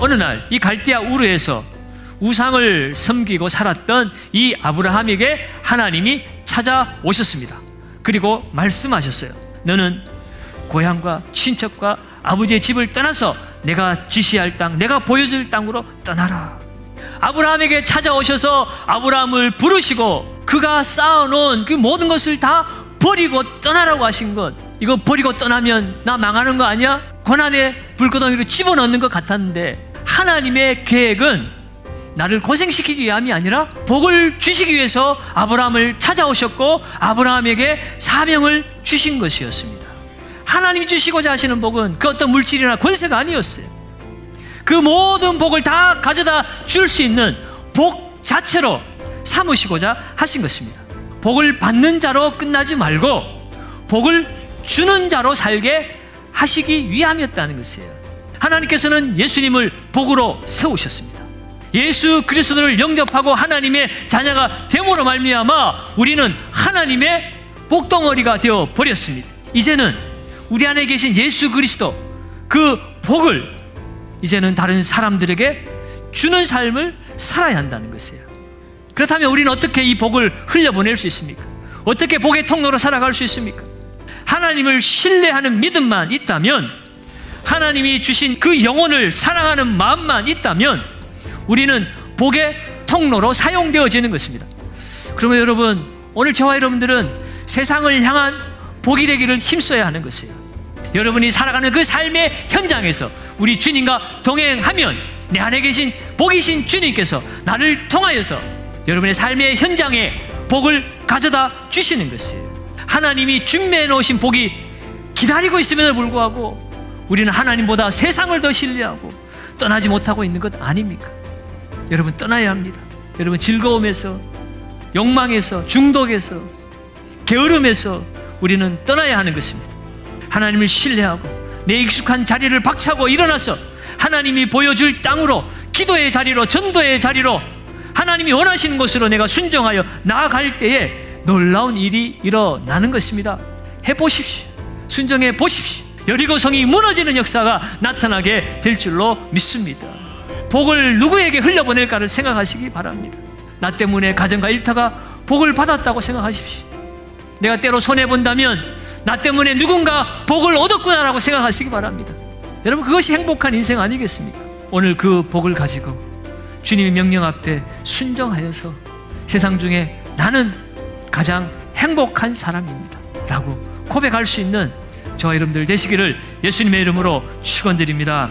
어느 날 이 갈대아 우르에서 우상을 섬기고 살았던 이 아브라함에게 하나님이 찾아오셨습니다. 그리고 말씀하셨어요. 너는 고향과 친척과 아버지의 집을 떠나서 내가 지시할 땅, 내가 보여줄 땅으로 떠나라. 아브라함에게 찾아오셔서 아브라함을 부르시고 그가 쌓아놓은 그 모든 것을 다 버리고 떠나라고 하신 것. 이거 버리고 떠나면 나 망하는 거 아니야? 고난의 불구덩이로 집어넣는 것 같았는데 하나님의 계획은 나를 고생시키기 위함이 아니라 복을 주시기 위해서 아브라함을 찾아오셨고 아브라함에게 사명을 주신 것이었습니다. 하나님이 주시고자 하시는 복은 그 어떤 물질이나 권세가 아니었어요. 그 모든 복을 다 가져다 줄 수 있는 복 자체로 삼으시고자 하신 것입니다. 복을 받는 자로 끝나지 말고 복을 주는 자로 살게 하시기 위함이었다는 것이에요. 하나님께서는 예수님을 복으로 세우셨습니다. 예수 그리스도를 영접하고 하나님의 자녀가 됨으로 말미암아 우리는 하나님의 복덩어리가 되어 버렸습니다. 이제는 우리 안에 계신 예수 그리스도 그 복을 이제는 다른 사람들에게 주는 삶을 살아야 한다는 것이에요. 그렇다면 우리는 어떻게 이 복을 흘려보낼 수 있습니까? 어떻게 복의 통로로 살아갈 수 있습니까? 하나님을 신뢰하는 믿음만 있다면 하나님이 주신 그 영혼을 사랑하는 마음만 있다면 우리는 복의 통로로 사용되어지는 것입니다. 그러면 여러분 오늘 저와 여러분들은 세상을 향한 복이 되기를 힘써야 하는 것이에요. 여러분이 살아가는 그 삶의 현장에서 우리 주님과 동행하면 내 안에 계신 복이신 주님께서 나를 통하여서 여러분의 삶의 현장에 복을 가져다 주시는 것이에요. 하나님이 준비해 놓으신 복이 기다리고 있음에도 불구하고 우리는 하나님보다 세상을 더 신뢰하고 떠나지 못하고 있는 것 아닙니까? 여러분 떠나야 합니다. 여러분 즐거움에서 욕망에서 중독에서 게으름에서 우리는 떠나야 하는 것입니다. 하나님을 신뢰하고 내 익숙한 자리를 박차고 일어나서 하나님이 보여줄 땅으로 기도의 자리로 전도의 자리로 하나님이 원하시는 곳으로 내가 순종하여 나아갈 때에 놀라운 일이 일어나는 것입니다. 해 보십시오. 순종해 보십시오. 여리고성이 무너지는 역사가 나타나게 될 줄로 믿습니다. 복을 누구에게 흘려보낼까를 생각하시기 바랍니다. 나 때문에 가정과 일터가 복을 받았다고 생각하십시오. 내가 때로 손해본다면 나 때문에 누군가 복을 얻었구나라고 생각하시기 바랍니다. 여러분 그것이 행복한 인생 아니겠습니까? 오늘 그 복을 가지고 주님의 명령 앞에 순정하여서 세상 중에 나는 가장 행복한 사람입니다. 라고 고백할 수 있는 저와 여러분들 되시기를 예수님의 이름으로 축원드립니다.